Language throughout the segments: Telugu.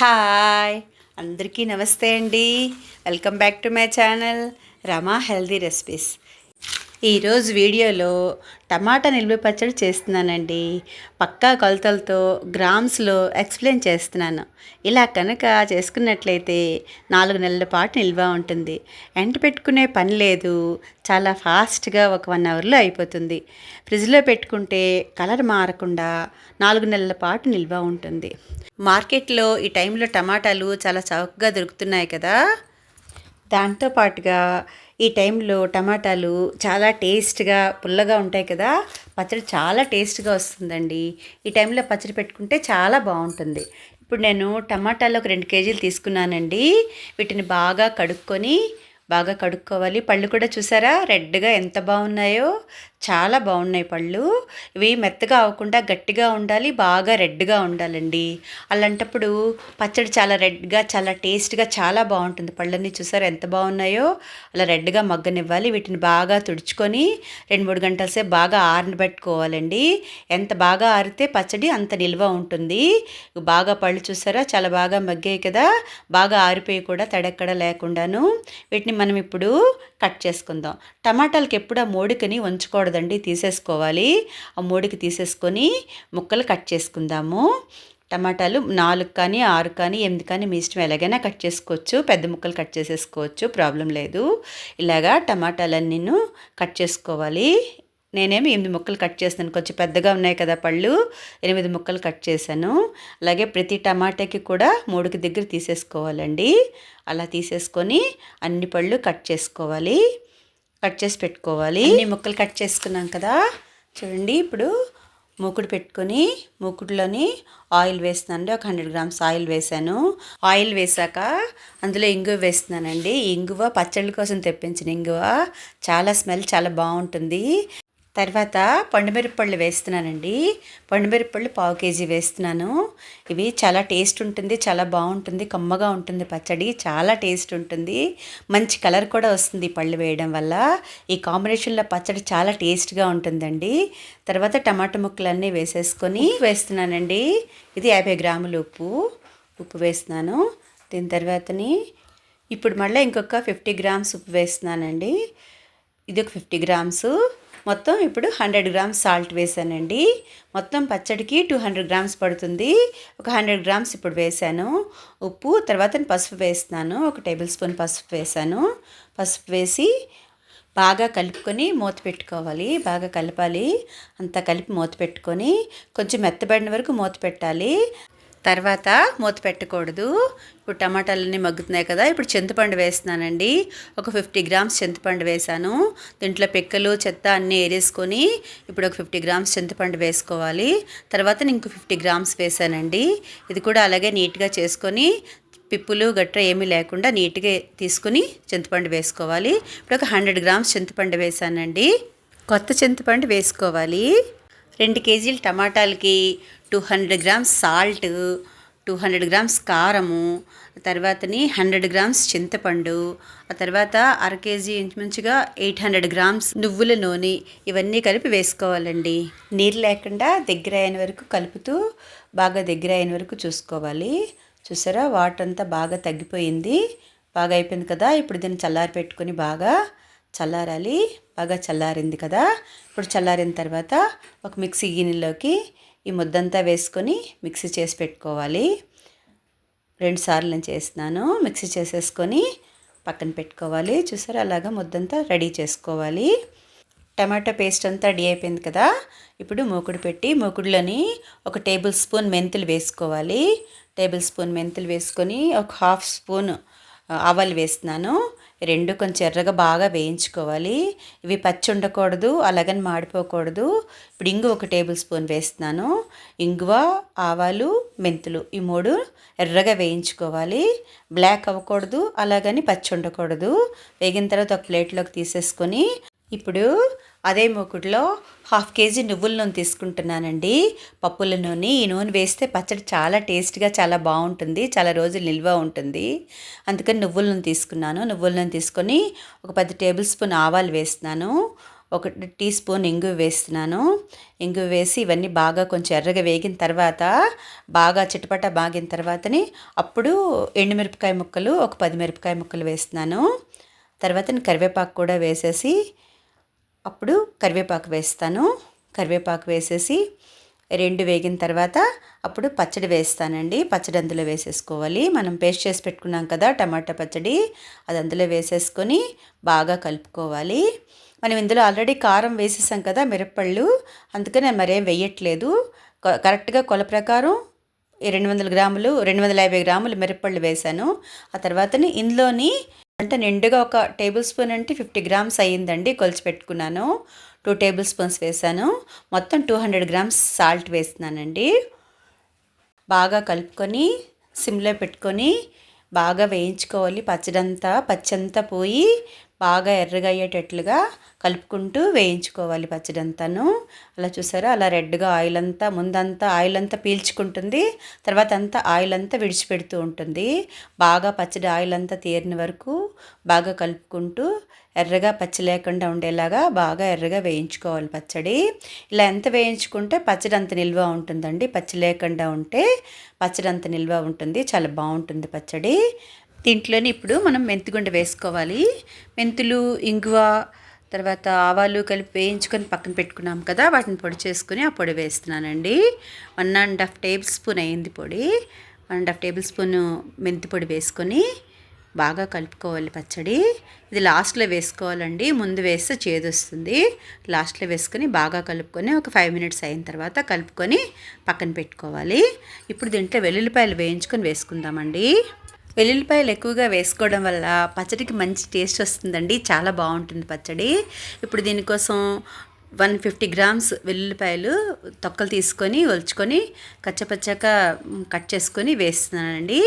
హాయ్. అందరికీ నమస్తే అండి. Welcome back to my channel Rama healthy recipes. ఈరోజు వీడియోలో టమాటా నిల్వ పచ్చడి చేస్తున్నానండి. పక్కా కొలతలతో గ్రామ్స్లో ఎక్స్ప్లెయిన్ చేస్తున్నాను. ఇలా కనుక చేసుకున్నట్లయితే నాలుగు నెలల పాటు నిల్వ ఉంటుంది. ఎంట పెట్టుకునే పని లేదు. చాలా ఫాస్ట్గా ఒక వన్ అవర్లో అయిపోతుంది. ఫ్రిడ్జ్లో పెట్టుకుంటే కలర్ మారకుండా నాలుగు నెలల పాటు నిల్వ ఉంటుంది. మార్కెట్లో ఈ టైంలో టమాటాలు చాలా చౌకగా దొరుకుతున్నాయి కదా. దాంతో పాటుగా ఈ టైంలో టమాటాలు చాలా టేస్ట్గా పుల్లగా ఉంటాయి కదా. పచ్చడి చాలా టేస్ట్గా వస్తుందండి. ఈ టైంలో పచ్చడి పెట్టుకుంటే చాలా బాగుంటుంది. ఇప్పుడు నేను టమాటాలు ఒక రెండు కేజీలు తీసుకున్నానండి. వీటిని బాగా కడుక్కొని బాగా కడుక్కోవాలి. పళ్ళు కూడా చూసారా? రెడ్గా ఎంత బాగున్నాయో. చాలా బాగున్నాయి పళ్ళు. ఇవి మెత్తగా అవ్వకుండా గట్టిగా ఉండాలి బాగా రెడ్గా ఉండాలండి. అలాంటప్పుడు పచ్చడి చాలా రెడ్గా చాలా టేస్ట్గా చాలా బాగుంటుంది. పళ్ళన్నీ చూసారా ఎంత బాగున్నాయో. అలా రెడ్గా మగ్గనివ్వాలి. వీటిని బాగా తుడుచుకొని రెండు మూడు గంటల సేపు బాగా ఆరబెట్టుకోవాలండి ఎంత బాగా ఆరితే పచ్చడి అంత నిల్వ ఉంటుంది. బాగా పళ్ళు చూసారా? చాలా బాగా మగ్గాయి కదా. బాగా ఆరిపోయి కూడా తడెక్కడ లేకుండాను. వీటిని మనం ఇప్పుడు కట్ చేసుకుందాం. టమాటాలకి ఎప్పుడు ఆ మోడికని ఉంచకూడదండి తీసేసుకోవాలి. ఆ మోడికి తీసేసుకొని ముక్కలు కట్ చేసుకుందాము. టమాటాలు నాలుగు కానీ ఆరు కానీ ఎనిమిది కానీ మీ ఇష్టం ఎలాగైనా కట్ చేసుకోవచ్చు. పెద్ద ముక్కలు కట్ చేసేసుకోవచ్చు ప్రాబ్లం లేదు. ఇలాగా టమాటాలన్నీను కట్ చేసుకోవాలి. నేనేమి ఎనిమిది ముక్కలు కట్ చేస్తాను. కొంచెం పెద్దగా ఉన్నాయి కదా పళ్ళు. ఎనిమిది ముక్కలు కట్ చేశాను. అలాగే ప్రతి టమాటాకి కూడా మూడుకి దగ్గర తీసేసుకోవాలండి. అలా తీసేసుకొని అన్ని పళ్ళు కట్ చేసుకోవాలి. కట్ చేసి పెట్టుకోవాలి. అన్ని ముక్కలు కట్ చేసుకున్నాం కదా. చూడండి ఇప్పుడు మూకుడు పెట్టుకొని మూకుడులోని ఆయిల్ వేస్తున్నానండి. ఒక హండ్రెడ్ గ్రామ్స్ ఆయిల్ వేసాను ఆయిల్ వేసాక అందులో ఇంగువ వేస్తున్నానండి. ఇంగువ పచ్చళ్ళ కోసం తెప్పించిన ఇంగువ. చాలా స్మెల్ చాలా బాగుంటుంది. తర్వాత పండుమిరపళ్ళు వేస్తున్నానండి. పండుమిరపళ్ళు పావు కేజీ వేస్తున్నాను. ఇవి చాలా టేస్ట్ ఉంటుంది చాలా బాగుంటుంది కమ్మగా ఉంటుంది పచ్చడి చాలా టేస్ట్ ఉంటుంది. మంచి కలర్ కూడా వస్తుంది పళ్ళు వేయడం వల్ల. ఈ కాంబినేషన్లో పచ్చడి చాలా టేస్ట్గా ఉంటుందండి. తర్వాత టమాటా ముక్కలన్నీ వేసేసుకొని వేస్తున్నానండి. ఇది యాభై గ్రాములు ఉప్పు. ఉప్పు వేస్తున్నాను. దీని తర్వాతని ఇప్పుడు మళ్ళీ ఇంకొక ఫిఫ్టీ గ్రామ్స్ ఉప్పు వేస్తున్నానండి. ఇది ఒక ఫిఫ్టీ గ్రామ్స్. మొత్తం ఇప్పుడు హండ్రెడ్ గ్రామ్స్ సాల్ట్ వేసానండి మొత్తం పచ్చడికి టూ హండ్రెడ్ గ్రామ్స్ పడుతుంది. ఒక హండ్రెడ్ గ్రామ్స్ ఇప్పుడు వేసాను ఉప్పు తర్వాత పసుపు వేస్తున్నాను. ఒక టేబుల్ స్పూన్ పసుపు వేసాను పసుపు వేసి బాగా కలుపుకొని మూత పెట్టుకోవాలి. బాగా కలపాలి. అంతా కలిపి మూత పెట్టుకొని కొంచెం మెత్తబడిన వరకు మూత పెట్టాలి. తర్వాత మూత పెట్టకూడదు. ఇప్పుడు టమాటాలన్నీ మగ్గుతున్నాయి కదా ఇప్పుడు చింతపండు వేస్తున్నానండి. ఒక ఫిఫ్టీ గ్రామ్స్ చింతపండు వేసాను దీంట్లో పిక్కలు చెత్త అన్నీ ఏరేసుకొని ఇప్పుడు ఒక ఫిఫ్టీ గ్రామ్స్ చింతపండు వేసుకోవాలి. తర్వాత నేను ఇంకో ఫిఫ్టీ గ్రామ్స్ వేసానండి ఇది కూడా అలాగే నీట్గా చేసుకొని పిప్పులు గట్ర ఏమీ లేకుండా నీట్గా తీసుకుని చింతపండు వేసుకోవాలి. ఇప్పుడు ఒక హండ్రెడ్ గ్రామ్స్ చింతపండు వేశానండి. కొత్త చింతపండు వేసుకోవాలి. రెండు కేజీలు టమాటాలకి two hundred grams salt two hundred grams కారము తర్వాతని హండ్రెడ్ గ్రామ్స్ చింతపండు ఆ తర్వాత అర కేజీ ఇంచుమించుగా ఎయిట్ హండ్రెడ్ గ్రామ్స్ నువ్వుల నూనె ఇవన్నీ కలిపి వేసుకోవాలండి. నీరు లేకుండా దగ్గర అయిన వరకు కలుపుతూ బాగా దగ్గర అయిన వరకు చూసుకోవాలి. చూసారా? వాటర్ అంతా బాగా తగ్గిపోయింది. బాగా అయిపోయింది కదా? ఇప్పుడు దీన్ని చల్లారి పెట్టుకొని బాగా చల్లారాలి. బాగా చల్లారింది కదా. ఇప్పుడు చల్లారిన తర్వాత ఒక మిక్సీ గిన్నెలోకి ఈ ముద్దంతా వేసుకొని మిక్సీ చేసి పెట్టుకోవాలి. రెండు సార్లు నేను చేస్తున్నాను. మిక్సీ చేసేసుకొని పక్కన పెట్టుకోవాలి. చూసారా? అలాగా ముద్దంతా రెడీ చేసుకోవాలి. టమాటా పేస్ట్ అంతా డీ అయిపోయింది కదా. ఇప్పుడు మూకుడు పెట్టి మూకుడులోని ఒక టేబుల్ స్పూన్ మెంతులు వేసుకోవాలి. టేబుల్ స్పూన్ మెంతులు వేసుకొని ఒక హాఫ్ స్పూన్ ఆవాలు వేస్తున్నాను. రెండు కొంచెం ఎర్రగా బాగా వేయించుకోవాలి. ఇవి పచ్చి ఉండకూడదు అలాగని మాడిపోకూడదు. ఇప్పుడు ఇంగు ఒక టేబుల్ స్పూన్ వేస్తున్నాను. ఇంగువ ఆవాలు మెంతులు ఈ మూడు ఎర్రగా వేయించుకోవాలి. బ్లాక్ అవ్వకూడదు అలాగని పచ్చి ఉండకూడదు. వేగిన తర్వాత ఒక ప్లేట్లోకి తీసేసుకొని ఇప్పుడు అదే మూకుడులో హాఫ్ కేజీ నువ్వుల నూనె తీసుకుంటున్నానండి. పప్పుల నూనె. ఈ నూనె వేస్తే పచ్చడి చాలా టేస్ట్గా చాలా బాగుంటుంది. చాలా రోజులు నిల్వ ఉంటుంది. అందుకని నువ్వుల నూనె తీసుకున్నాను. నువ్వుల నూనె తీసుకొని ఒక పది టేబుల్ స్పూన్ ఆవాలు వేస్తున్నాను. ఒక టీ స్పూన్ ఇంగు వేస్తున్నాను. ఇంగు వేసి ఇవన్నీ బాగా కొంచెం ఎర్రగా వేగిన తర్వాత బాగా చిటపట బాగిన తర్వాతని అప్పుడు ఎండుమిరపకాయ ముక్కలు ఒక పది మిరపకాయ ముక్కలు వేస్తున్నాను. తర్వాత కరివేపాకు కూడా వేసేసి అప్పుడు కరివేపాకు వేస్తాను. కరివేపాకు వేసేసి రెండు వేగిన తర్వాత అప్పుడు పచ్చడి వేస్తానండి. పచ్చడి అందులో వేసేసుకోవాలి. మనం పేస్ట్ చేసి పెట్టుకున్నాం కదా టమాటా పచ్చడి అది అందులో వేసేసుకొని బాగా కలుపుకోవాలి. మనం ఇందులో ఆల్రెడీ కారం వేసేసాం కదా మిరప్పళ్ళు అందుకని నేను మరేం వేయట్లేదు. కరెక్ట్గా కొల ప్రకారం రెండు వందల గ్రాములు రెండు వందల యాభై గ్రాములు మిరప్పళ్ళు వేశాను ఆ తర్వాతని ఇందులోని అంటే నిండుగా ఒక టేబుల్ స్పూన్ అంటే ఫిఫ్టీ గ్రామ్స్ అయ్యిందండి కొలిచి పెట్టుకున్నాను టూ టేబుల్ స్పూన్స్ వేసాను మొత్తం టూ హండ్రెడ్ గ్రామ్స్ సాల్ట్ వేస్తున్నానండి. బాగా కలుపుకొని సిమ్లో పెట్టుకొని బాగా వేయించుకోవాలి. పచ్చడంతా పచ్చంతా పోయి బాగా ఎర్రగా అయ్యేటట్లుగా కలుపుకుంటూ వేయించుకోవాలి పచ్చడి అంతాను అలా చూసారా? అలా రెడ్గా ఆయిల్ అంతా ముందంతా ఆయిల్ అంతా పీల్చుకుంటుంది. తర్వాత అంతా ఆయిల్ అంతా విడిచిపెడుతూ ఉంటుంది. బాగా పచ్చడి ఆయిల్ అంతా తీరిన వరకు బాగా కలుపుకుంటూ ఎర్రగా పచ్చి లేకుండా ఉండేలాగా బాగా ఎర్రగా వేయించుకోవాలి పచ్చడి. ఇలా ఎంత వేయించుకుంటే పచ్చడి అంత నిల్వ ఉంటుందండి. పచ్చి లేకుండా ఉంటే పచ్చడి అంత నిల్వ ఉంటుంది. చాలా బాగుంటుంది పచ్చడి. దీంట్లోనే ఇప్పుడు మనం మెంతిగుండ వేసుకోవాలి. మెంతులు ఇంగువ తర్వాత ఆవాలు కలిపి వేయించుకొని పక్కన పెట్టుకున్నాం కదా వాటిని పొడి చేసుకుని ఆ పొడి వేస్తున్నానండి. One and half tablespoon అయింది పొడి. One and half tablespoon మెంతి పొడి వేసుకొని బాగా కలుపుకోవాలి పచ్చడి. ఇది లాస్ట్లో వేసుకోవాలండి ముందు వేస్తే చేదొస్తుంది. లాస్ట్లో వేసుకొని బాగా కలుపుకొని ఒక ఫైవ్ మినిట్స్ అయిన తర్వాత కలుపుకొని పక్కన పెట్టుకోవాలి. ఇప్పుడు దీంట్లో వెల్లుల్లిపాయలు వేయించుకొని వేసుకుందామండి. వెల్లుల్లిపాయలు ఎక్కువగా వేసుకోవడం వల్ల పచ్చడికి మంచి టేస్ట్ వస్తుందండి. చాలా బాగుంటుంది పచ్చడి. ఇప్పుడు దీనికోసం వన్ ఫిఫ్టీ గ్రామ్స్ వెల్లుల్లిపాయలు తొక్కలు తీసుకొని ఒలుచుకొని కచ్చపచ్చగా కట్ చేసుకొని వేస్తున్నానండి.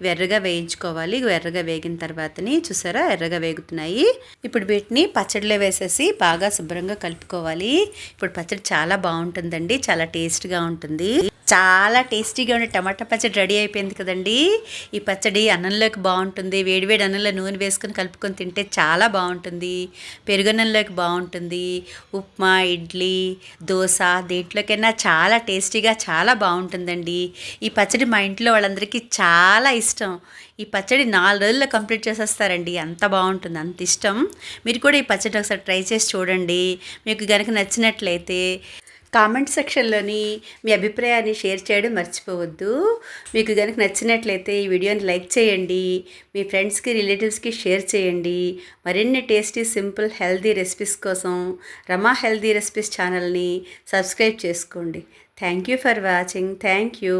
ఇవి ఎర్రగా వేయించుకోవాలి. ఇవి ఎర్రగా వేగిన తర్వాతని చూసారా? ఎర్రగా వేగుతున్నాయి. ఇప్పుడు వీటిని పచ్చడిలో వేసేసి బాగా శుభ్రంగా కలుపుకోవాలి. ఇప్పుడు పచ్చడి చాలా బాగుంటుందండి. చాలా టేస్ట్గా ఉంటుంది. చాలా టేస్టీగా ఉండే టమాటా పచ్చడి రెడీ అయిపోయింది కదండి. ఈ పచ్చడి అన్నంలోకి బాగుంటుంది. వేడివేడి అన్నంలో నూనె వేసుకొని కలుపుకొని తింటే చాలా బాగుంటుంది. పెరుగన్నంలోకి బాగుంటుంది. ఉప్మా ఇడ్లీ దోశ దేంట్లోకైనా చాలా టేస్టీగా చాలా బాగుంటుందండి. ఈ పచ్చడి మా ఇంట్లో వాళ్ళందరికీ చాలా ఇష్టం. ఈ పచ్చడి నాలుగు రోజుల్లో కంప్లీట్ చేసేస్తారండి. అంత బాగుంటుంది. అంత ఇష్టం. మీరు కూడా ఈ పచ్చడి ఒకసారి ట్రై చేసి చూడండి. మీకు కనుక నచ్చినట్లయితే కామెంట్ సెక్షన్లోని మీ అభిప్రాయాన్ని షేర్ చేయడం మర్చిపోవద్దు. మీకు కనుక నచ్చినట్లయితే ఈ వీడియోని లైక్ చేయండి మీ ఫ్రెండ్స్కి రిలేటివ్స్కి షేర్ చేయండి. మరిన్ని టేస్టీ సింపుల్ హెల్దీ రెసిపీస్ కోసం రమా హెల్దీ రెసిపీస్ ఛానల్ని సబ్స్క్రైబ్ చేసుకోండి. Thank you for watching. Thank you.